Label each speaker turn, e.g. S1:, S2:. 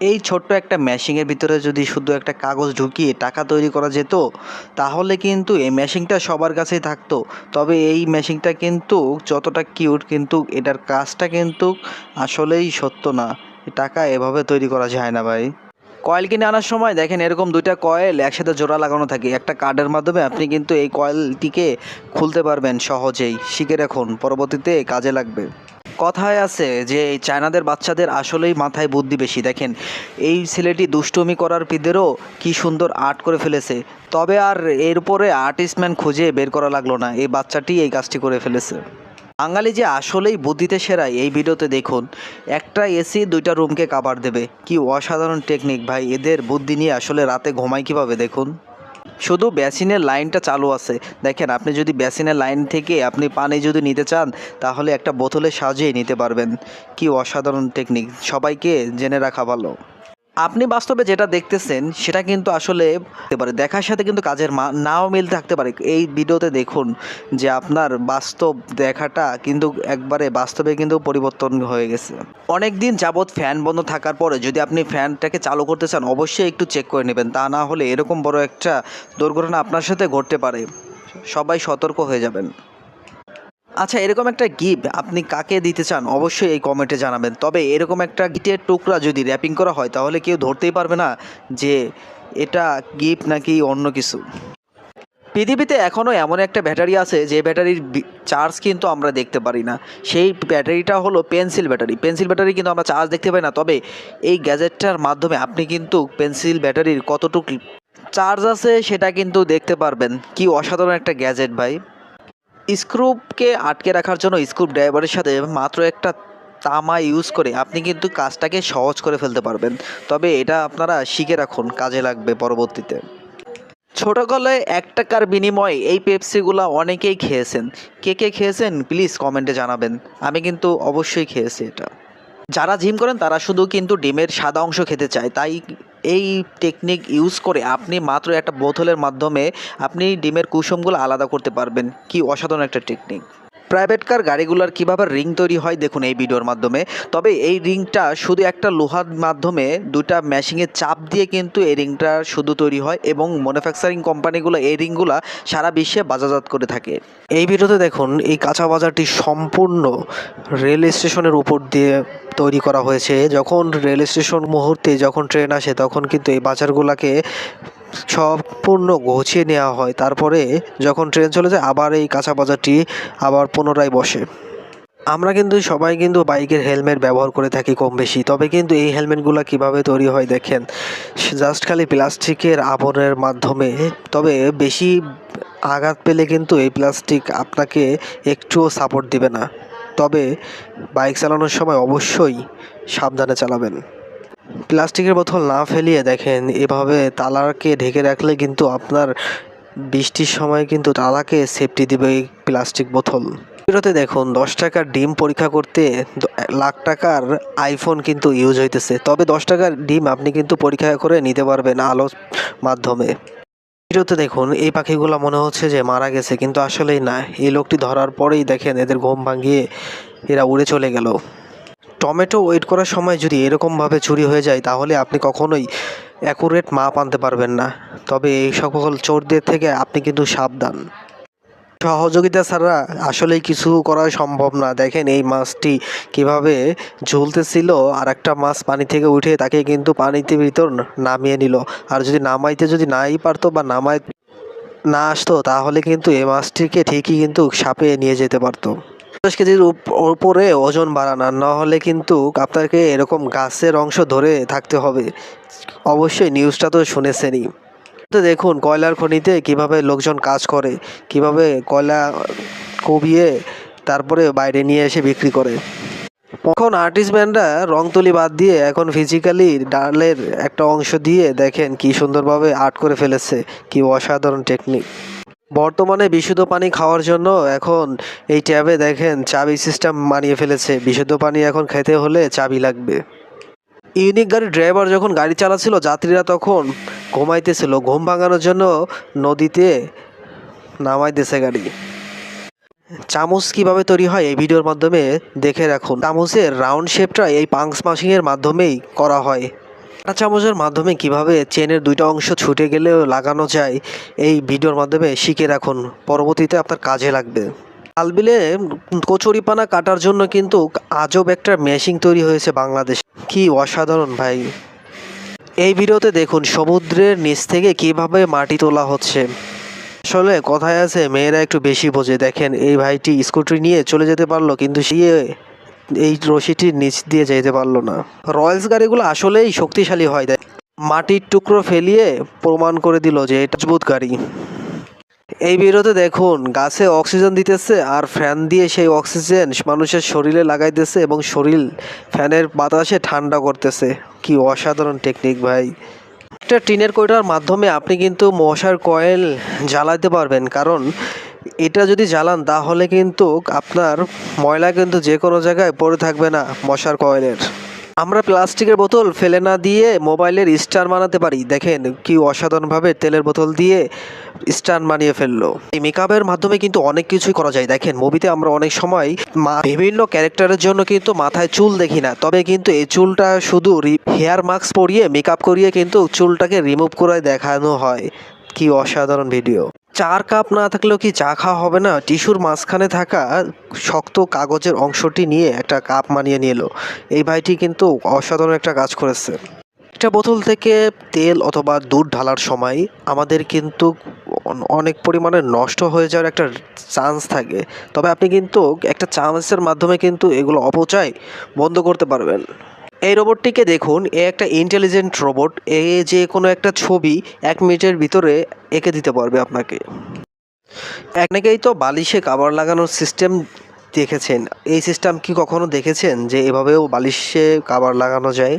S1: এই ছোট্ট একটা মেশিনের ভিতরে যদি শুধু একটা কাগজ ঢুকিয়ে টাকা তৈরি করা যেত, তাহলে কিন্তু এই মেশিনটা সবার কাছেই থাকতো। তবে এই মেশিনটা কিন্তু যতটা কিউট কিন্তু এটার কাজটা কিন্তু আসলেই সত্য না। টাকা এভাবে তৈরি করা যায় না ভাই। কয়েল কিনে আনার সময় দেখেন এরকম দুইটা কয়েল একসাথে জোড়া লাগানো থাকে। একটা কার্ডের মাধ্যমে আপনি কিন্তু এই কয়েলটিকে খুলতে পারবেন সহজেই। শিখে রাখুন, পরবর্তীতে কাজে লাগবে। কথায় আছে যে এই চায়নাদের বাচ্চাদের আসলেই মাথায় বুদ্ধি বেশি। দেখেন, এই ছেলেটি দুষ্টুমি করার পিদেরও কি সুন্দর আর্ট করে ফেলেছে। তবে আর এরপরে আর্টিস্টম্যান খুঁজে বের করা লাগল না। এই বাচ্চাটি এই কাজটি করে ফেলেছে। বাঙালি যে আসলেই বুদ্ধিতে সেরাই, এই ভিডিওতে দেখুন, একটা এসি, দুইটা রুমকে কাভার দেবে। কি অসাধারণ টেকনিক ভাই, এদের বুদ্ধি নিয়ে আসলে রাতে ঘুমায় কীভাবে, দেখুন। শুধু বেসিনের লাইনটা চালু আছে। দেখেন, আপনি যদি বেসিনের লাইন থেকে আপনি পানি যদি নিতে চান, তাহলে একটা বোতলে সাজিয়ে নিতে পারবেন। কি অসাধারণ টেকনিক। সবাইকে জেনে রাখা ভালো। আপনি বাস্তবে যেটা দেখতেছেন, সেটা কিন্তু আসলে হতে পারে। দেখার সাথে কিন্তু কাজের নাও মিল থাকতে পারে। এই ভিডিওতে দেখুন যে আপনার বাস্তব দেখাটা কিন্তু একবারে বাস্তবে কিন্তু পরিবর্তন হয়ে গেছে। অনেক দিন যাবৎ ফ্যান বন্ধ থাকার পরে যদি আপনি ফ্যানটাকে চালু করতে চান, অবশ্যই একটু চেক করে নেবেন। তা না হলে এরকম বড় একটা দুর্ঘটনা আপনার সাথে ঘটতে পারে। সবাই সতর্ক হয়ে যাবেন। আচ্ছা এরকম একটা গিফট আপনি কাকে দিতে চান অবশ্যই এই কমেন্টে জানাবেন। তবে এরকম একটা গিটের টুকরা যদি র্যাপিং করা হয়, তাহলে কেউ ধরতেই পারবে না যে এটা গিফট নাকি অন্য কিছু। পৃথিবীতে এখনও এমন একটা ব্যাটারি আছে, যে ব্যাটারির চার্জ কিন্তু আমরা দেখতে পারি না। সেই ব্যাটারিটা হলো পেন্সিল ব্যাটারি পেন্সিল ব্যাটারি কিন্তু আমরা চার্জ দেখতে পাই না, তবে এই গ্যাজেটটার মাধ্যমে আপনি কিন্তু পেন্সিল ব্যাটারির কতটুকু চার্জ আছে সেটা কিন্তু দেখতে পারবেন। কি অসাধারণ একটা গ্যাজেট ভাই। স্ক্রুপকে আটকে রাখার জন্য স্ক্রুপ ড্রাইভারের সাথে মাত্র একটা তামা ইউজ করে আপনি কিন্তু কাজটাকে সহজ করে ফেলতে পারবেন। তবে এটা আপনারা শিখে রাখুন, কাজে লাগবে পরবর্তীতে। ছোটোকালে এক টাকার বিনিময়ে এই পেপসিগুলো অনেকেই খেয়েছেন। কে কে খেয়েছেন প্লিজ কমেন্টে জানাবেন। আমি কিন্তু অবশ্যই খেয়েছি এটা। যারা জিম করেন তারা শুধু কিন্তু ডিমের সাদা অংশ খেতে চায়, তাই এই টেকনিক ইউজ করে আপনি মাত্র একটা বোতলের মাধ্যমে আপনি ডিমের কুসুমগুলো আলাদা করতে পারবেন। কি অসাধারণ একটা টেকনিক প্রাইভেট কার গাড়িগুলোর কীভাবে রিং তৈরি হয় দেখুন এই ভিডিওর মাধ্যমে। তবে এই রিংটা শুধু একটা লোহার মাধ্যমে দুটা মেশিংয়ে চাপ দিয়ে কিন্তু এই রিংটা শুধু তৈরি হয় এবং ম্যানুফ্যাকচারিং কোম্পানিগুলো এই রিংগুলো সারা বিশ্বে বাজারজাত করে থাকে। এই ভিডিওতে দেখুন, এই কাঁচা বাজারটি সম্পূর্ণ রেল স্টেশনের উপর দিয়ে তৈরি করা হয়েছে। যখন রেল স্টেশন মুহূর্তে যখন ট্রেন আসে, তখন কিন্তু এই বাজারগুলোকে সম্পূর্ণ গুছিয়ে নেওয়া হয়। তারপরে যখন ট্রেন চলে যায়, আবার এই কাঁচা বাজারটি আবার পুনরায় বসে। আমরা কিন্তু, সবাই কিন্তু বাইকের হেলমেট ব্যবহার করে থাকি কম বেশি। তবে কিন্তু এই হেলমেটগুলো কীভাবে তৈরি হয় দেখেন, জাস্ট খালি প্লাস্টিকের আবরণের মাধ্যমে। তবে বেশি আঘাত পেলে কিন্তু এই প্লাস্টিক আপনাকে একটুও সাপোর্ট দিবে না। তবে বাইক চালানোর সময় অবশ্যই সাবধানে চালাবেন। প্লাস্টিকের বোতল না ফেলিয়ে দেখেন, এভাবে তালাকে ঢেকে রাখলে কিন্তু আপনার বৃষ্টির সময় কিন্তু তালাকে সেফটি দিবে এই প্লাস্টিক বোতল। ভিডিওতে দেখুন, দশ টাকার ডিম পরীক্ষা করতে লাখ টাকার আইফোন কিন্তু ইউজ হইতেছে। তবে দশ টাকার ডিম আপনি কিন্তু পরীক্ষা করে নিতে পারবেন আলোর মাধ্যমে। ভিডিওতে দেখুন, এই পাখিগুলো মনে হচ্ছে যে মারা গেছে, কিন্তু আসলেই না। এই লোকটি ধরার পরেই দেখেন এদের ঘুম ভাঙিয়ে এরা উড়ে চলে গেল। টমেটো ওয়েট করার সময় যদি এরকমভাবে চুরি হয়ে যায়, তাহলে আপনি কখনোই অ্যাকুরেট মাপ আনতে পারবেন না। তবে এই সকল চোরদের থেকে আপনি কিন্তু সাবধান। সহযোগিতা ছাড়া আসলেই কিছু করা সম্ভব না। দেখেন এই মাছটি কীভাবে ঝুলতেছিল আর একটা মাছ পানি থেকে উঠে তাকে কিন্তু পানিতে ভিতর নামিয়ে নিল। আর যদি নামাইতে যদি নাই পারতো বা নামাই না আসতো, তাহলে কিন্তু এই মাছটিকে ঠিকই কিন্তু সাপে নিয়ে যেতে পারতো। দশ কেজির উপ- উপরে ওজন বাড়ানো না হলে কিন্তু আপনাকে এরকম গাছের অংশ ধরে থাকতে হবে। অবশ্যই নিউজটা তো শুনেছেনই। তো দেখুন, কয়লার খনিতে কীভাবে লোকজন কাজ করে, কীভাবে কয়লা কবিয়ে তারপরে বাইরে নিয়ে এসে বিক্রি করে। এখন আর্টিস্টম্যানরা রং তুলি বাদ দিয়ে এখন ফিজিক্যালি ডালের একটা অংশ দিয়ে দেখেন কি সুন্দরভাবে আর্ট করে ফেলেছে, কি অসাধারণ টেকনিক বর্তমানে বিশুদ্ধ পানি খাওয়ার জন্য এখন এই ট্যাবে দেখেন চাবি সিস্টেম বানিয়ে ফেলেছে। বিশুদ্ধ পানি এখন খেতে হলে চাবি লাগবে। ইউনিক গাড়ির ড্রাইভার যখন গাড়ি চালাচ্ছিল, যাত্রীরা তখন ঘুমাইতেছিল। ঘুম ভাঙানোর জন্য নদীতে নামাইতেছে গাড়ি। চামচ কীভাবে তৈরি হয় এই ভিডিওর মাধ্যমে দেখে রাখুন। চামচের রাউন্ড শেপটা এই পাংস মাশিংয়ের মাধ্যমেই করা হয়। কাঁটা চামচের মাধ্যমে কীভাবে চেনের দুইটা অংশ ছুটে গেলেও লাগানো যায়, এই ভিডিওর মাধ্যমে শিখে রাখুন। পরবর্তীতে আপনার কাজে লাগবে। আলবিলে কচুরিপানা কাটার জন্য কিন্তু আজব একটা মেশিন তৈরি হয়েছে বাংলাদেশ। কি অসাধারণ ভাই। এই ভিডিওতে দেখুন সমুদ্রের নিচ থেকে কীভাবে মাটি তোলা হচ্ছে। আসলে কথায় আছে, মেয়েরা একটু বেশি বোঝে। দেখেন, এই ভাইটি স্কুটি নিয়ে চলে যেতে পারল, কিন্তু সে এই রশিটির নিচ দিয়ে যেতে পারল না। রয়্যালস গাড়িগুলো আসলেই শক্তিশালী হয় দেয় মাটির টুকরো ফেলিয়ে প্রমাণ করে দিল যে এটা মজবুত গাড়ি। এই ভিডিওতে দেখুন, গাছে অক্সিজেন দিতেছে আর ফ্যান দিয়ে সেই অক্সিজেন মানুষের শরীরে লাগাইতেছে এবং শরীর ফ্যানের বাতাসে ঠান্ডা করতেছে। কি অসাধারণ টেকনিক ভাই। একটা টিনের কয়টার মাধ্যমে আপনি কিন্তু মশার কয়েল জ্বালাতে পারবেন, কারণ এটা যদি জ্বালান, তাহলে কিন্তু আপনার ময়লা কিন্তু যে কোনো জায়গায় পড়ে থাকবে না মশার কয়েলের। আমরা প্লাস্টিকের বোতল ফেলে না দিয়ে মোবাইলের স্টার বানাতে পারি। দেখেন কি অসাধারণভাবে তেলের বোতল দিয়ে স্টার বানিয়ে ফেলল। এই মেকআপের মাধ্যমে কিন্তু অনেক কিছুই করা যায়। দেখেন, মুভিতে আমরা অনেক সময় বিভিন্ন ক্যারেক্টারের জন্য কিন্তু মাথায় চুল দেখি না। তবে কিন্তু এই চুলটা শুধু হেয়ার মাস্ক পরিয়ে মেকআপ করিয়ে কিন্তু চুলটাকে রিমুভ করে দেখানো হয়। কি অসাধারণ ভিডিও চার কাপ না থাকলেও কি চা খাওয়া হবে না? টিস্যুর মাঝখানে থাকা শক্ত কাগজের অংশটি নিয়ে একটা কাপ মানিয়ে নিয়ে এলো এই ভাইটি কিন্তু অসাধারণ একটা কাজ করেছে। একটা বোতল থেকে তেল অথবা দুধ ঢালার সময় আমাদের কিন্তু অনেক পরিমাণে নষ্ট হয়ে যাওয়ার একটা চান্স থাকে। তবে আপনি কিন্তু একটা চামচের মাধ্যমে কিন্তু এগুলো অপচয় বন্ধ করতে পারবেন। এই রোবটটিকে দেখুন, এ একটা ইন্টেলিজেন্ট রোবট এ যে কোনো একটা ছবি এক মিনিটের ভিতরে এঁকে দিতে পারবে আপনাকে। অনেকেই তো বালিশে কাবার লাগানোর সিস্টেম দেখেছেন। এই সিস্টেম কি কখনো দেখেছেন যে এভাবেও বালিশে কাবার লাগানো যায়?